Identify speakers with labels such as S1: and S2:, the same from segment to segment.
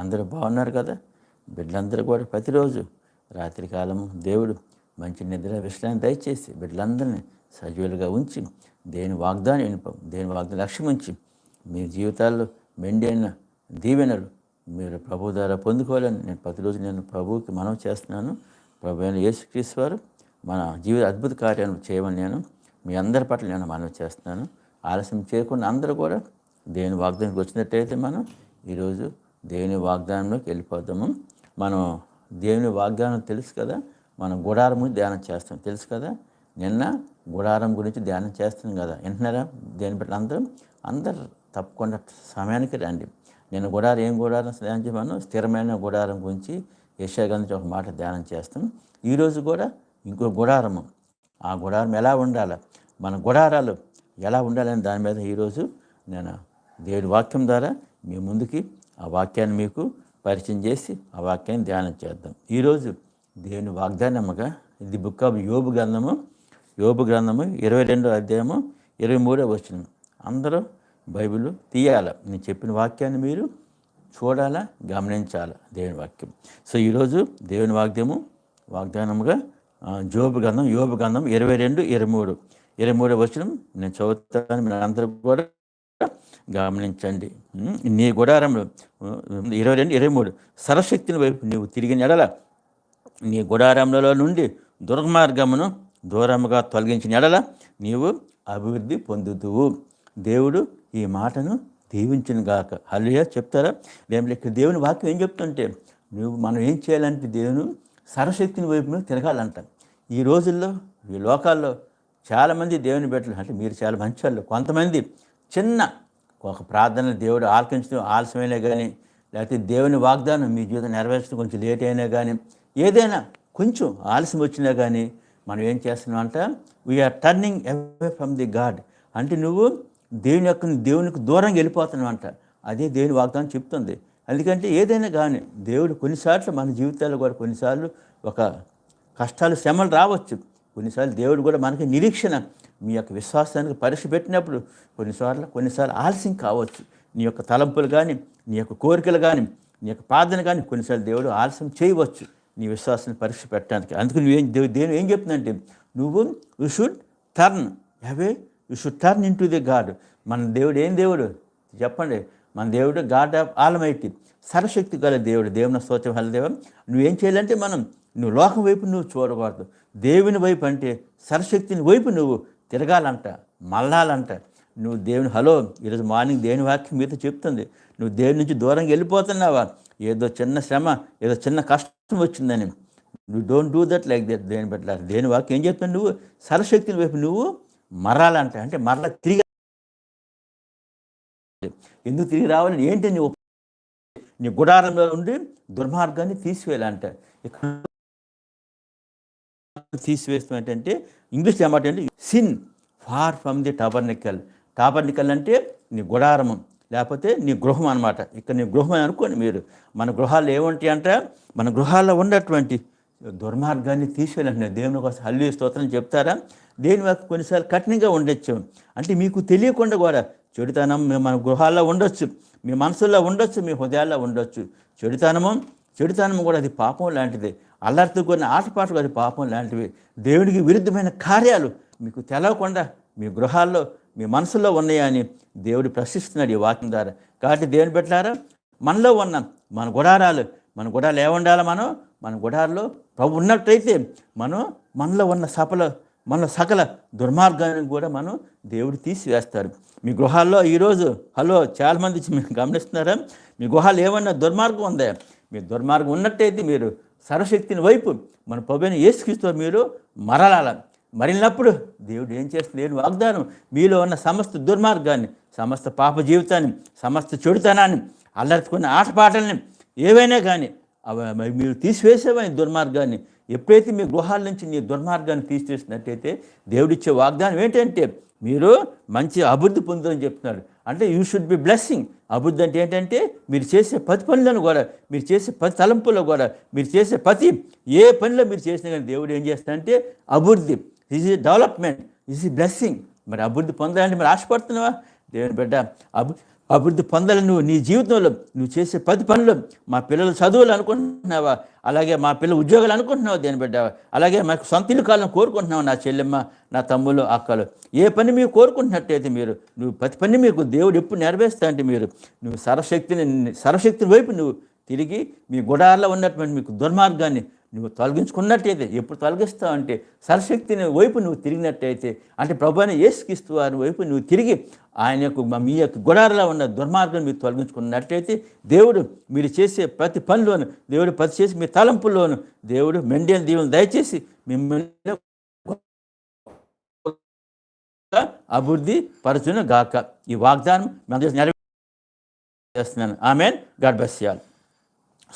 S1: అందరూ బాగున్నారు కదా? బిడ్డలందరూ కూడా ప్రతిరోజు రాత్రికాలము దేవుడు మంచి నిద్ర విశ్రాంతి దయచేసి బిడ్డలందరినీ సజీవులుగా ఉంచి దేని వాగ్దానం వినిపం దేని వాగ్దానం లక్ష్యం ఉంచి మీ జీవితాల్లో మెండైన దీవెనలు మీరు ప్రభు ద్వారా పొందుకోవాలని నేను ప్రతిరోజు నేను ప్రభువుకి మనం చేస్తున్నాను. ప్రభు అయిన యేసుక్రీస్తు వారు మన జీవిత అద్భుత కార్యాలను చేయమని నేను మీ అందరి పట్ల నేను మనవి చేస్తున్నాను. ఆలస్యం చేయకుండా అందరూ కూడా దేవుని వాగ్దానికి వచ్చినట్టయితే మనం ఈరోజు దేవుని వాగ్దానంలోకి వెళ్ళిపోతాము మనం దేవుని వాగ్దానం తెలుసు కదా? మనం గుడారము ధ్యానం చేస్తాం. తెలుసు కదా? నిన్న గుడారం గురించి ధ్యానం చేస్తాం కదా? వింటున్నారా? దేని బట్టి అందరం? అందరు తప్పకుండా సమయానికి రండి. నేను గుడారం ఏం గుడారం ధ్యానం చేయమను? స్థిరమైన గుడారం గురించి యశాగా ఒక మాట ధ్యానం చేస్తాం. ఈరోజు కూడా ఇంకో గుడారము. ఆ గుడారం ఎలా ఉండాలి? మన గుడారాలు ఎలా ఉండాలని దాని మీద ఈరోజు నేను దేవుడి వాక్యం ద్వారా మీ ముందుకి ఆ వాక్యాన్ని మీకు పరిచయం చేసి ఆ వాక్యాన్ని ధ్యానం చేద్దాం. ఈరోజు దేవుని వాగ్దానముగా ఇది బుక్ ఆఫ్ యోబు గ్రంథము. యోబు గ్రంథము ఇరవై రెండో అధ్యాయము ఇరవై మూడో వచ్చిన అందరూ బైబిల్ తీయాలా. నేను చెప్పిన వాక్యాన్ని మీరు చూడాలా? గమనించాలా? దేవుని వాక్యం. సో ఈరోజు దేవుని వాక్యము వాగ్దానముగా జోబు గ్రంథం యోబు గ్రంథం ఇరవై రెండు ఇరవై మూడు. ఇరవై మూడో వచ్చిన నేను చదువుతాను. మీరు అందరూ కూడా గమనించండి. నీ గుడారంలో ఇరవై రెండు ఇరవై మూడు సరశక్తిని వైపు నీవు తిరిగిన ఎడల నీ గుడారంలో నుండి దుర్మార్గమును దూరముగా తొలగించిన ఎడల నీవు అభివృద్ధి పొందుతువు దేవుడు ఈ మాటను దీవించిన గాక. హల్లుయా చెప్తారా? లేకపోతే ఇక్కడ దేవుని వాక్యం ఏం చెప్తుంటే నువ్వు మనం ఏం చేయాలంటే దేవుని సరశక్తిని వైపు నువ్వు తిరగాలంట. ఈ రోజుల్లో ఈ లోకాల్లో చాలామంది దేవుని బిడ్డలు అంటే మీరు చాలా మంచి వాళ్ళు కొంతమంది చిన్న ఒక ప్రార్థన దేవుడు ఆలకించడం ఆలస్యమైనా కానీ లేకపోతే దేవుని వాగ్దానం మీ జీవితం నెరవేర్చడం కొంచెం లేట్ అయినా కానీ ఏదైనా కొంచెం ఆలస్యం వచ్చినా కానీ మనం ఏం చేస్తున్నాం అంట we are turning away from the God అంటే నువ్వు దేవుని యొక్క దేవునికి దూరంగా వెళ్ళిపోతున్నావు అంట. అదే దేవుని వాగ్దానం చెప్తుంది. ఎందుకంటే ఏదైనా కానీ దేవుడు కొన్నిసార్లు మన జీవితాల్లో కూడా కొన్నిసార్లు ఒక కష్టాలు శ్రమలు రావచ్చు. కొన్నిసార్లు దేవుడు కూడా మనకి నిరీక్షణ మీ యొక్క విశ్వాసానికి పరీక్ష పెట్టినప్పుడు కొన్నిసార్లు కొన్నిసార్లు ఆలస్యం కావచ్చు. నీ యొక్క తలంపులు కానీ నీ యొక్క కోరికలు కానీ నీ యొక్క ప్రార్థన కానీ కొన్నిసార్లు దేవుడు ఆలస్యం చేయవచ్చు. నీ విశ్వాసాన్ని పరీక్ష పెట్టడానికి అందుకు నువ్వేం దేవు దేవుడు ఏం చెప్తుందంటే నువ్వు you should turn away you should turn into the God. మన దేవుడు ఏం దేవుడు? చెప్పండి. మన దేవుడు గాడ్ ఆఫ్ ఆలమైటి సర్వశక్తి గల దేవుడు దేవుని స్తోత్రం హల దేవం నువ్వేం చేయాలంటే మనం నువ్వు లోకం వైపు నువ్వు చూడకూడదు. దేవుని వైపు అంటే సరశక్తిని వైపు నువ్వు తిరగాలంట మళ్ళాలంట. నువ్వు దేవుని హలో ఈరోజు మార్నింగ్ దేవుని వాక్యం మీతో చెప్తుంది. నువ్వు దేవుని నుంచి దూరంగా వెళ్ళిపోతున్నావా? ఏదో చిన్న శ్రమ ఏదో చిన్న కష్టం వచ్చిందని. నువ్వు don't do that like that దేని బట్ల దేని వాక్యం ఏం చెప్తాను నువ్వు? సరశక్తిని వైపు నువ్వు మరాలంట. అంటే మరల తిరిగి ఎందుకు తిరిగి రావాలని ఏంటి నువ్వు నీ గుడారంలో ఉండి దుర్మార్గాన్ని తీసివేయాలంట. ఇక్కడ తీసివేస్తాం ఏంటంటే ఇంగ్లీష్ ఏమాట అంటే sin far from the tabernacle tabernacle అంటే నీ గుడారము లేకపోతే నీ గృహం అనమాట ఇక్కడ నీ గృహం అని అనుకోండి మీరు. మన గృహాల్లో ఏముంటాయి అంటే? మన గృహాల్లో ఉన్నటువంటి దుర్మార్గాన్ని తీసివేయాలంటే దేవుని కోసం హల్లి స్తోత్రం చెప్తారా? దేని వరకు కొన్నిసార్లు కఠినంగా ఉండొచ్చు. అంటే మీకు తెలియకుండా కూడా చెడుతనం మన గృహాల్లో ఉండొచ్చు. మీ మనసుల్లో ఉండొచ్చు మీ హృదయాల్లో ఉండొచ్చు. చెడుతనము చెడుతనం కూడా అది పాపం లాంటిది. అల్లరితో కొన్ని ఆటపాటలు అది పాపం లాంటివి. దేవుడికి విరుద్ధమైన కార్యాలు మీకు తెలవకుండా మీ గృహాల్లో మీ మనసులో ఉన్నాయని దేవుడు ప్రశ్నిస్తున్నాడు ఈ వాక్యం ద్వారా. కాబట్టి దేవుని పెట్టారా మనలో ఉన్న మన గుడారాలు మన గుడాలు ఏముండాలి మనం? మన గుడాల్లో ప్రభు ఉన్నట్టయితే మనం మనలో ఉన్న సఫల మన సకల దుర్మార్గాన్ని కూడా మనం దేవుడు తీసివేస్తారు. మీ గృహాల్లో ఈరోజు హలో చాలామంది మీరు గమనిస్తున్నారా? మీ గృహాలు ఏమన్నా దుర్మార్గం ఉందా? మీ దుర్మార్గం ఉన్నట్టయితే మీరు సర్వశక్తిని వైపు మన ప్రభుని ఏసుక్రీస్తు మీరు మరలాల. మరినప్పుడు దేవుడు ఏం చేస్తుంది నేను వాగ్దానం? మీలో ఉన్న సమస్త దుర్మార్గాన్ని సమస్త పాప జీవితాన్ని సమస్త చెడుతనాన్ని అల్లర్చుకున్న ఆటపాటల్ని ఏవైనా కానీ అవి మీరు తీసివేసేవని దుర్మార్గాన్ని? ఎప్పుడైతే మీ గృహాల నుంచి నీ దుర్మార్గాన్ని తీసివేసినట్టయితే దేవుడిచ్చే వాగ్దానం ఏంటంటే మీరు మంచి అభివృద్ధి పొందుదని చెప్తున్నారు. అంటే యూ షుడ్ బి బ్లెస్సింగ్ అభివృద్ధి అంటే ఏంటంటే మీరు చేసే పది పనులను కూడా మీరు చేసే పది తలంపులో కూడా మీరు చేసే ప్రతి ఏ పనిలో మీరు చేసినా కానీ దేవుడు ఏం చేస్తాడంటే అభివృద్ధి. ఈజ్ ఈ డెవలప్మెంట్ ఈజ్ ఈ బ్లెస్సింగ్ మరి అభివృద్ధి పొందాలంటే మరి ఆశపడుతున్నావా? దేవుని బిడ్డ అభి అభివృద్ధి పొందాలి నువ్వు నీ జీవితంలో నువ్వు చేసే పది పనులు మా పిల్లలు చదువులు అనుకుంటున్నావా? అలాగే మా పిల్లల ఉద్యోగాలు అనుకుంటున్నావా దేని బిడ్డావా? అలాగే మాకు సొంత ఇల్లు కాలం కోరుకుంటున్నావు నా చెల్లెమ్మ నా తమ్ముళ్ళు అక్కలు? ఏ పని మీరు కోరుకుంటున్నట్టయితే మీరు నువ్వు ప్రతి పని మీకు దేవుడు ఎప్పుడు నెరవేరుస్తా అంటే మీరు నువ్వు సర్వశక్తిని సర్వశక్తి వైపు నువ్వు తిరిగి మీ గుడాల్లో ఉన్నటువంటి మీకు దుర్మార్గాన్ని నువ్వు తొలగించుకున్నట్టయితే ఎప్పుడు తొలగిస్తావు అంటే సరశక్తిని వైపు నువ్వు తిరిగినట్టయితే అంటే ప్రభుని ఏసుకిస్తూ వారి వైపు నువ్వు తిరిగి ఆయన యొక్క మీ యొక్క గుడారలో ఉన్న దుర్మార్గం మీరు తొలగించుకున్నట్టయితే దేవుడు మీరు చేసే ప్రతి పనిలోను దేవుడు ప్రతి చేసి మీ తలంపుల్లోను దేవుడు మెండియన్ దీవులు దయచేసి మిమ్మల్ని అభివృద్ధి పరచును గాక. ఈ వాగ్దానం మన నెరవేరుస్తున్నాను ఆమెన్. గర్భస్యాలు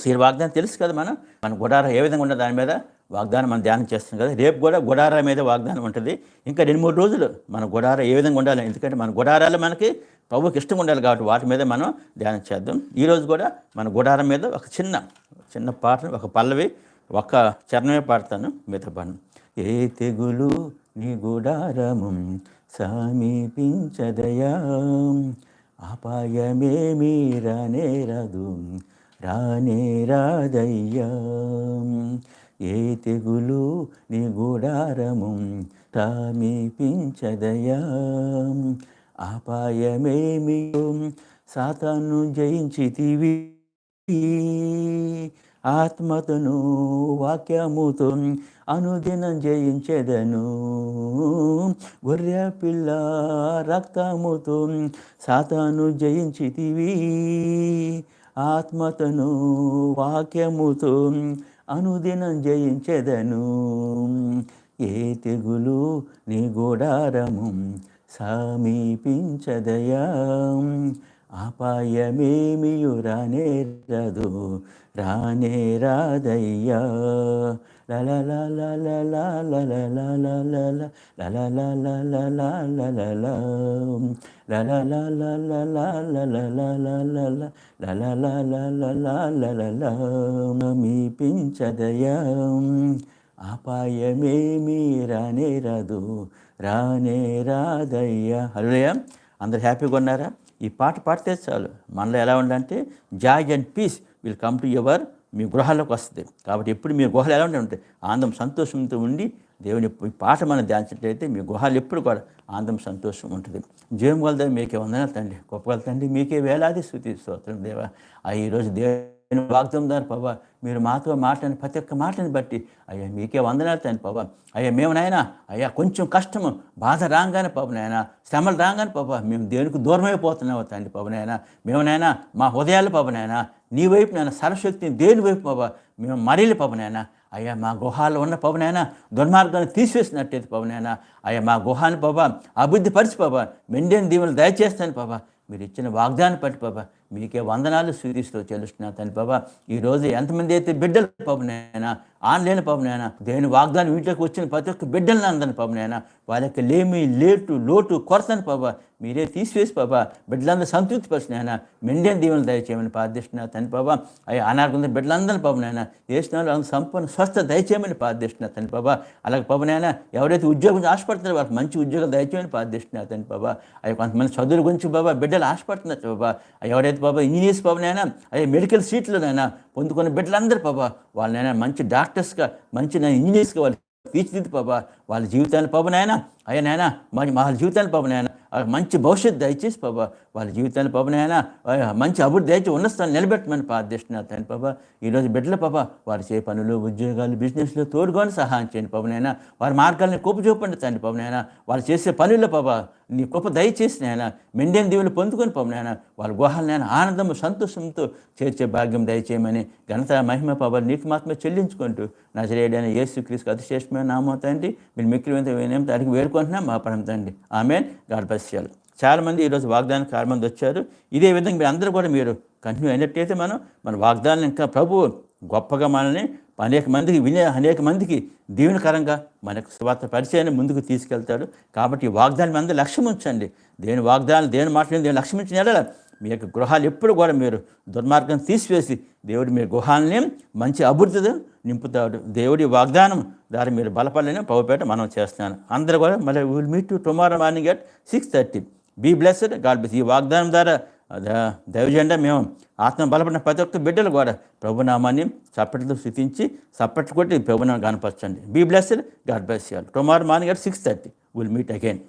S1: శ్రీ వాగ్దానం తెలుసు కదా మనం? మన గుడారం ఏ విధంగా ఉన్న దాని మీద వాగ్దానం మనం ధ్యానం చేస్తాం కదా. రేపు కూడా గుడార మీద వాగ్దానం ఉంటుంది. ఇంకా రెండు మూడు రోజులు మన గుడార ఏ విధంగా ఉండాలి? ఎందుకంటే మన గుడారాలు మనకి ప్రభుకి ఇష్టం ఉండాలి కాబట్టి వాటి మీద మనం ధ్యానం చేద్దాం. ఈరోజు కూడా మన గుడారం మీద ఒక చిన్న చిన్న పాట ఒక పల్లవి ఒక చరణమే పాడతాను మిగతా పాడను ఏ తెగులు నీ గుడారము సమీపించదయా. అపాయమేమీ రానేరదు రానే రాదయ్యా. ఏ తెగులు నీ గుడారము సమీపించదయా అపాయమేమి సాతాను జయించితివి. ఆత్మతను వాక్యముతో అనుదినం జయించెదను. గొర్రె పిల్ల రక్తముతో సాతాను జయించితివి. ఆత్మతను వాక్యముతో అనుదినం జయించెదను. ఏ తెగులు నీ గోడారము సమీపించదయా? అపాయమేమియు రానే రాదు రానే రాదయ్యా. మీపించదయా అపాయమేమీ రానే రాదు రానే రాదయ్యా హలోయ అందరు హ్యాపీగా ఉన్నారా ఈ పాట పాడితే చాలు మనలో ఎలా ఉండాలంటే joy and peace will come to your మీ గృహాల్లోకి వస్తుంది. కాబట్టి ఎప్పుడు మీ గుహలు ఎలా ఉంటే ఆనందం సంతోషంతో ఉండి దేవుని పాట మనం ధ్యానించినట్లయితే మీ గుహాలు ఎప్పుడు కూడా ఆనందం సంతోషం ఉంటుంది. జీవం గలదే మీకే వందనాలు తండ్రి. గొప్ప తండ్రి మీకే వేలాది స్థుతి స్తోత్రం దేవా. ఆ ఈరోజు దేవ వాగ్దం దాని ప్రభా మీరు మాతో మాట్లాడిన ప్రతి ఒక్క మాటని బట్టి అయ్యా మీకే వందనాలు తండ్రి ప్రభా. అయ్యా మేము నాయనా అయ్యా కొంచెం కష్టము బాధ రాగానే పాప నాయన శ్రమలు రాగానే పాప మేము దేనికి దూరమైపోతున్నావు తండ్రి పాప నాయన. మేము నాయన మా హృదయాలు పాప నాయన నీ వైపు నాయన సర్వశక్తిని దేని వైపు పాప మేము మరీలు పాప నాయన. అయ్యా మా గుహాల్లో ఉన్న పవనైనా దుర్మార్గాన్ని తీసివేసినట్టయితే పవనైనా అయ్యా మా గుహాన్ని పాప అభివృద్ధి పరిచి పాపా మెండేని దీవులు దయచేస్తాను పాప మీరు ఇచ్చిన వాగ్దాన్ని పట్టి పాప మీకే వందనాలు స్వీకరిస్తూ చెల్లిస్తున్నా తని బాబా ఈరోజు ఎంతమంది అయితే బిడ్డలు పాపనైనా ఆన్లైన్ పాపనైనా దేని వాగ్దానం ఇంట్లోకి వచ్చిన ప్రతి ఒక్క బిడ్డలను అందని పవనైనా వాళ్ళకి లేమి లేటు లోటు కొరతని పాప మీరే తీసివేసి బాబా బిడ్డలందరూ సంతృప్తి పరిచినైనా మెండేని దీవెనలు దయచేయమని ప్రార్థిస్తున్నా తని బాబా అవి అనారోగ్యం బిడ్డలందరినీ పాపనైనా వేసిన వాళ్ళని సంపూర్ణ స్వస్థ దయచేయమని ప్రార్థిస్తున్నా తని బాబా అలాగే పాపనైనా ఎవరైతే ఉద్యోగం ఆశపడుతున్నారో వాళ్ళకి మంచి ఉద్యోగాలు దయచేయమని ప్రార్థిస్తున్నా తని బాబా అవి కొంతమంది చదువుల గురించి బాబా బిడ్డలు ఆశపడుతున్నారు బాబా ఎవరైతే పాప ఇంజనీర్స్ పాపనైనా అయ్యా మెడికల్ సీట్లనైనా పొందుకున్న బిడ్డలందరూ పాప వాళ్ళనైనా మంచి డాక్టర్స్గా మంచి ఇంజనీర్స్గా వాళ్ళు తీర్చిదిద్దు పాప వాళ్ళ జీవితాన్ని పాప నాయన అయ్యా నాయన మరి జీవితాన్ని పాప నాయన మంచి భవిష్యత్తు దయచేసి పాప వాళ్ళ జీవితాన్ని పాప నాయన మంచి అభివృద్ధి దయచేసి ఉన్న స్థానం నిలబెట్టమని ప్రార్థిస్తున్నారు తండ్రి పాప ఈరోజు బిడ్డల పాప వారు చే పనులు ఉద్యోగాలు బిజినెస్లో తోడుకొని సహాయం చేయండి పాపనైనా వారి మార్గాలను కోపు చూపండి తండ్రి పాపనైనా వాళ్ళు చేసే పనుల్లో పాప నీ గొప్ప దయచేసి నాయన మెండేని దీవులు పొందుకొని పాపనైనా వాళ్ళ గుహాలనైనా ఆనందము సంతోషంతో చేర్చే భాగ్యం దయచేయమని ఘనత మహిమ పాప నీకు మాత్రమే చెల్లించుకుంటూ నజరేడైన యేసు క్రీస్తు అతిశ్రేష్టమైన నామో తండ్రి మీరు మిక్కిలి ఏమేమి అడిగి వేడుకుంటున్నాం. మా పరం తండ్రి. ఆమెన్. గాడ్ చాలామంది ఈరోజు వాగ్దానం కారణమంది మంది వచ్చారు. ఇదే విధంగా మీరు అందరూ కూడా మీరు కంటిన్యూ అయినట్టయితే మనం మన వాగ్దానం ఇంకా ప్రభు గొప్పగా మనల్ని అనేక మందికి వినే అనేక మందికి దీవెనకరంగా మనకు స్వార్థ పరిచయాన్ని ముందుకు తీసుకెళ్తాడు. కాబట్టి ఈ వాగ్దానం అందరూ లక్ష్యం ఉంచండి. దేని వాగ్దానం దేని మాట్లాడి దేని లక్ష్యం ఉంచిన మీ యొక్క గృహాలు ఎప్పుడు కూడా మీరు దుర్మార్గం తీసివేసి దేవుడు మీ గృహాలని మంచి అభివృద్ధి నింపుతాడు. దేవుడి వాగ్దానం దాని మీరు బలపడలేని పవపేట మనం చేస్తున్నాను. అందరూ కూడా మళ్ళీ will meet to tomorrow morning at six thirty be blessed God bless ఈ వాగ్దానం ద్వారా దైవజెండా మేము ఆత్మ బలపడిన ప్రతి ఒక్క బిడ్డలు కూడా ప్రభునామాన్ని చప్పట్లతో స్థుతించి చప్పట్లు కొట్టి ప్రభునామం కనపరచండి be blessed God bless you tomorrow morning at six thirty will meet again